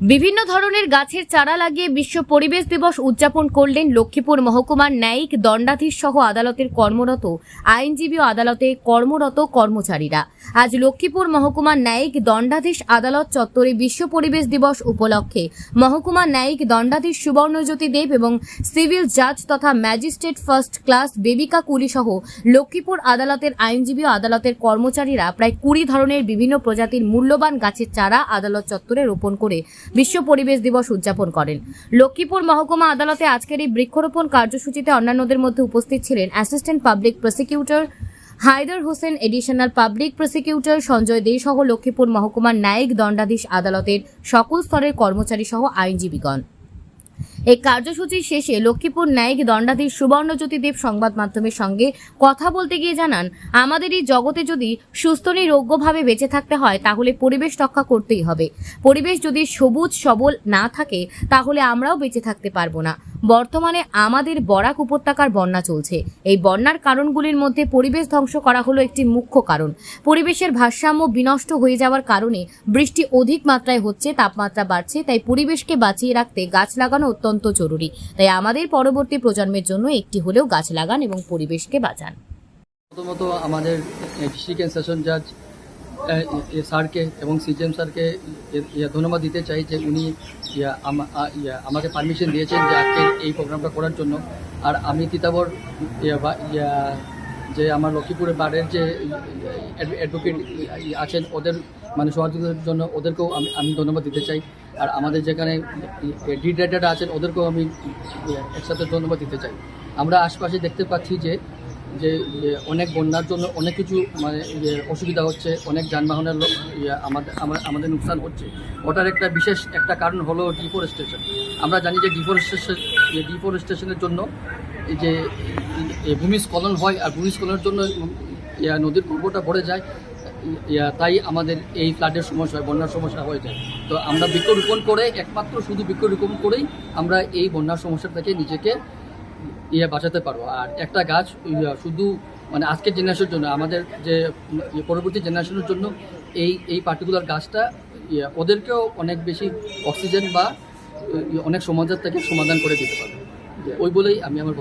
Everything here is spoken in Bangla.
বিভিন্ন ধরনের গাছের চারা লাগিয়ে বিশ্ব পরিবেশ দিবস উদযাপন করলেন লক্ষ্মীপুর মহকুমার ন্যায়িক দণ্ডাধীশ সহ আদালতের কর্মরত আইনজীবী আদালতে কর্মরত কর্মচারীরা। আজ লক্ষ্মীপুর মহকুমার ন্যায়িক দণ্ডাধীশ আদালত চত্বরে বিশ্ব পরিবেশ দিবস উপলক্ষে মহকুমা ন্যায়িক দণ্ডাধীশ সুবর্ণজ্যোতি দেব এবং সিভিল জাজ তথা magistrate first class Bebika Kuli সহ লক্ষ্মীপুর আদালতের আইনজীবী আদালতের কর্মচারীরা প্রায় কুড়ি ধরনের বিভিন্ন প্রজাতির মূল্যবান গাছের চারা আদালত চত্বরে রোপণ করে বিশ্ব পরিবেশ দিবস উদযাপন করেন। লক্ষ্মীপুর মহকুমা আদালতে আজকের এই বৃক্ষরোপণ কার্যসূচিতে অন্যান্যদের মধ্যে উপস্থিত ছিলেন assistant public prosecutor Haider Hossain, additional public prosecutor Sanjay Dey সহ লক্ষ্মীপুর মহকুমার ন্যায়িক দণ্ডাধীশ আদালতের সকল স্তরের কর্মচারী সহ আইনজীবীগণ। এই কার্যসূচির শেষে লক্ষ্মীপুর ন্যায়িক দণ্ডাধীশ সুবর্ণজ্যোতি দেব সংবাদ মাধ্যমের সঙ্গে কথা বলতে গিয়ে জানান, আমাদের এই জগতে যদি সুস্থ নিরোগ্যভাবে বেঁচে থাকতে হয়, তাহলে পরিবেশ রক্ষা করতেই হবে। পরিবেশ যদি সবুজ, সবল না থাকে, তাহলে আমরাও বেঁচে থাকতে পারব না। বর্তমানে আমাদের বরাক উপত্যকার বন্যা চলছে। এই বন্যার কারণগুলির মধ্যে পরিবেশ ধ্বংস করা হলো একটি মুখ্য কারণ। পরিবেশের ভারসাম্য বিনষ্ট হয়ে যাওয়ার কারণে বৃষ্টি অধিক মাত্রায় হচ্ছে, তাপমাত্রা বাড়ছে, তাই পরিবেশকে বাঁচিয়ে রাখতে গাছ লাগানো অত্যন্ত জরুরি। তাই আমাদের পরবর্তী প্রজন্মের জন্য একটি হলেও গাছ লাগান এবং পরিবেশকে বাঁচান। প্রথমত আমাদের অ্যান্ড সেশন জাজ স্যারকে এবং সিজিএম স্যারকে ধন্যবাদ দিতে চাই যে উনি আমাকে পারমিশন দিয়েছেন যে আজকে এই প্রোগ্রামটা করার জন্য। আর আমি তিতাবর যে আমার লক্ষ্মীপুরের বারের যে অ্যাডভোকেট আছেন ওদের মানে সহযোগিতার জন্য ওদেরকেও আমি আমি ধন্যবাদ দিতে চাই। আর আমাদের যেখানে ডিড রাইটাররা আছেন ওদেরকেও আমি একসাথে ধন্যবাদ দিতে চাই। আমরা আশপাশে দেখতে পাচ্ছি যে যে অনেক বন্যার জন্য অনেক কিছু মানে অসুবিধা হচ্ছে, অনেক যানবাহনের ইয়ে আমাদের, আমা- আমাদের নুকসান হচ্ছে। ওটার একটা বিশেষ একটা কারণ হলো ডিফরেস্টেশন আমরা জানি যে ডিফরেস্টেশন ডিফরেস্টেশনের জন্য যে ভূমিস্খলন হয় আর ভূমিস্খলনের জন্য নদীর গর্ভটা ভরে যায় তাই আমাদের এই ফ্লাডের সমস্যা, বন্যার সমস্যা হয়ে যায়। তো আমরা বৃক্ষরোপণ করে একমাত্র শুধু বৃক্ষরোপণ করেই আমরা এই বন্যার সমস্যা থেকে নিজেকে ইয়ে বাঁচাতে পারব। আর একটা গাছ ইয়ে শুধু মানে আজকের জেনারেশনের জন্য, আমাদের যে ইয়ে পরবর্তী জেনারেশনের জন্য এই এই পার্টিকুলার গাছটা ইয়ে ওদেরকেও অনেক বেশি অক্সিজেন বা অনেক সমাজের থেকে সমাধান করে দিতে পারে ওই বলেই আমি আমার